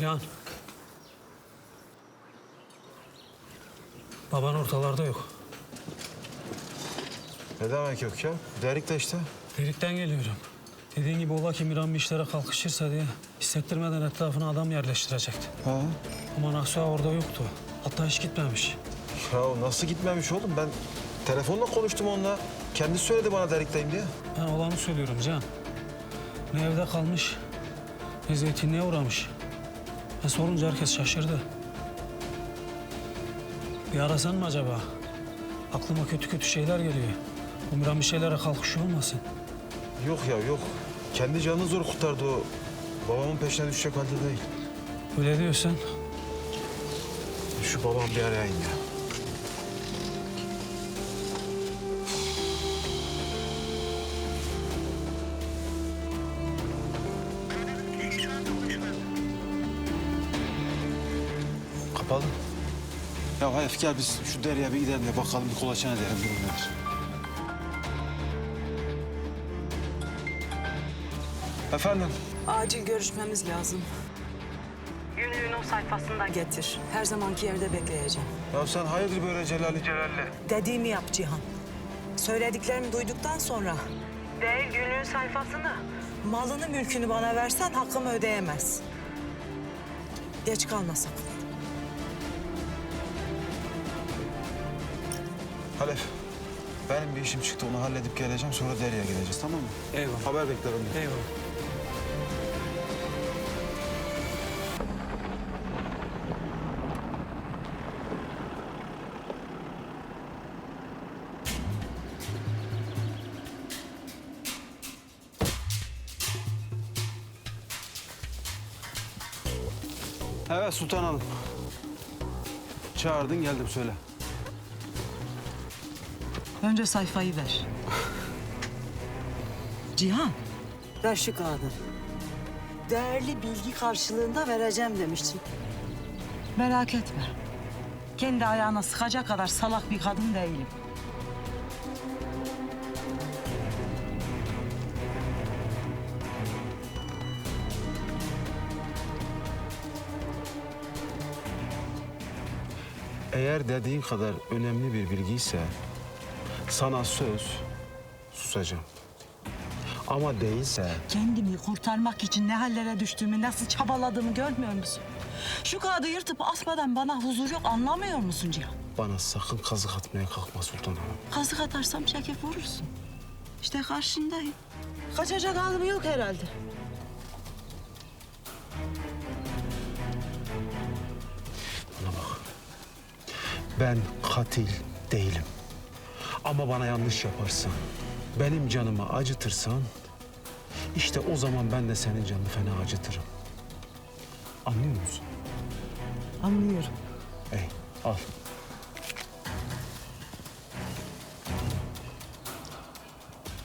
Cihan. Baban ortalarda yok. Ne demek yok ya? Derik de işte. Delikten geliyorum. Dediğin gibi ola ki Miran bir işlere kalkışırsa diye hissettirmeden etrafına adam yerleştirecekti. Ha? Ama Nasuha orada yoktu. Hatta hiç gitmemiş. Ya nasıl gitmemiş oğlum? Ben telefonla konuştum onunla. Kendisi söyledi bana Derik'teyim diye. Ben olanı söylüyorum Can. Ne evde kalmış, ne zeytinliğe uğramış. Ben sorunca herkes şaşırdı. Bir arasan mı acaba? Aklıma kötü kötü şeyler geliyor. Bu Miran bir şeylere kalkışıyor olmasın? Yok ya yok. Kendi canını zor kurtardı o. Babamın peşine düşecek halde değil. Öyle diyorsan Şu babam bir arayayım ya. Kapalı. Ya Hayef gel biz şu Derya'ya bir gidelim de bakalım bir kolaçan edelim durum nedir. Efendim? Acil görüşmemiz lazım. Günlüğün o sayfasından getir. Her zamanki yerde bekleyeceğim. Ya sen hayırdır böyle Celal'i? Dediğimi yap Cihan. Söylediklerimi duyduktan sonra... Değil günlüğün sayfasını. Malını mülkünü bana versen hakkımı ödeyemez. Geç kalma sakın. Halef, benim bir işim çıktı. Onu halledip geleceğim. Sonra Derya'ya geleceğiz tamam mı? Eyvallah. Haber beklerim. ben. eyvallah. Evet Sultan Hanım. Çağırdın geldim söyle. Önce sayfayı ver. Cihan. Ver şu kağıdı. Değerli bilgi karşılığında vereceğim demiştin. Merak etme. Kendi ayağına sıkacak kadar salak bir kadın değilim. Eğer dediğin kadar önemli bir bilgiyse sana söz susacağım. Ama değilse Kendimi kurtarmak için ne hallere düştüğümü, nasıl çabaladığımı görmüyor musun? Şu kağıdı yırtıp atmadan bana huzur yok anlamıyor musun Cihan? bana sakın kazık atmaya kalkma Sultan Hanım. Kazık atarsam çekip vurursun. İşte karşındayım. Kaçacak halim yok herhalde. Bana bak. Ben katil değilim. Ama bana yanlış yaparsan, benim canımı acıtırsan... ...işte o zaman ben de senin canını fena acıtırım. Anlıyor musun? Anlıyorum. Ey, al.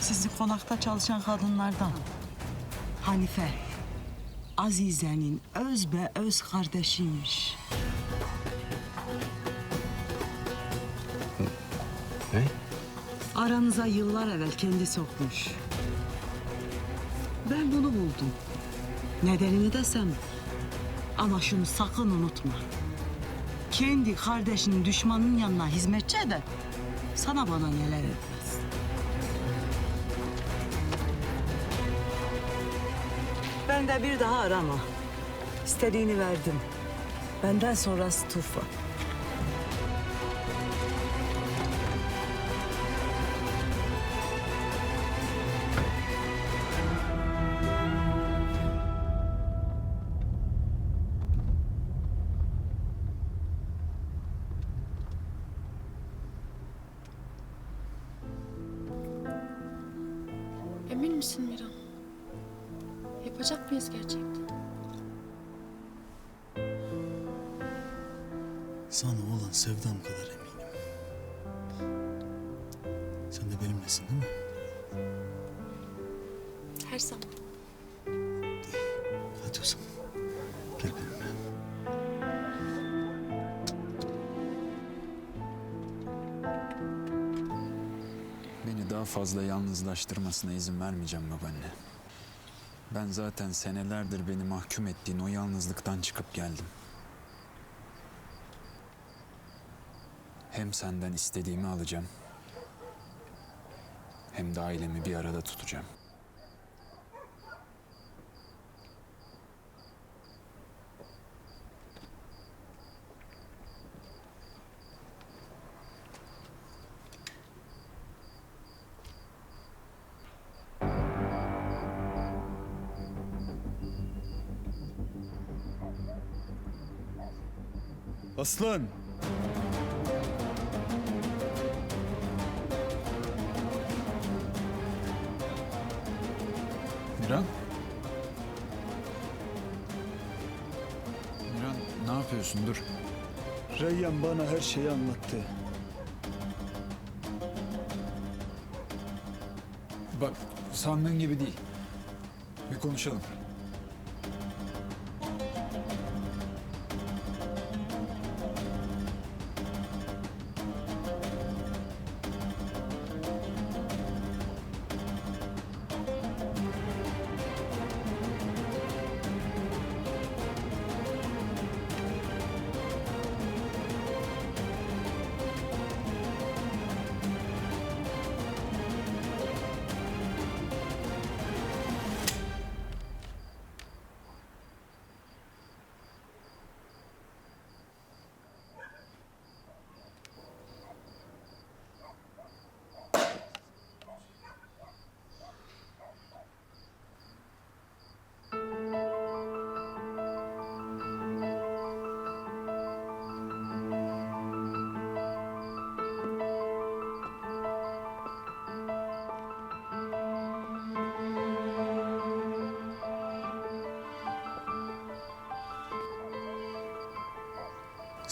Sizi konakta çalışan kadınlardan. Hanife. Azize'nin öz be öz kardeşiymiş. Aranıza yıllar evvel kendi sokmuş. Ben bunu buldum. Nedenini desem. Ama şunu sakın unutma. Kendi kardeşinin düşmanının yanına hizmetçi eder. Sana bana neler etmez. Ben de bir daha arama. İstediğini verdim. Benden sonrası Tufan. Emin misin Miran? Yapacak mıyız gerçekten? Sana olan sevdam kadar eminim. Sen de benimlesin değil mi? Her zaman. Hadi o zaman. Gel benimle. Daha fazla yalnızlaştırmasına izin vermeyeceğim babaanne. Ben zaten senelerdir beni mahkum ettiğin o yalnızlıktan çıkıp geldim. Hem senden istediğimi alacağım. Hem de ailemi bir arada tutacağım. Aslan! Miran? Miran ne yapıyorsun? Dur. Reyyan bana her şeyi anlattı. Bak sandığın gibi değil. Bir konuşalım.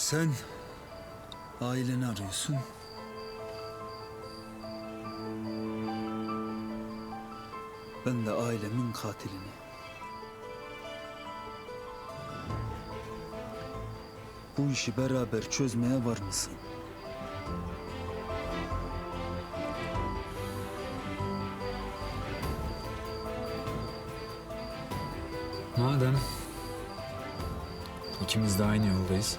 Sen aileni arıyorsun. Ben de ailemin katilini. Bu işi beraber çözmeye var mısın? Madem ikimiz de aynı yoldayız.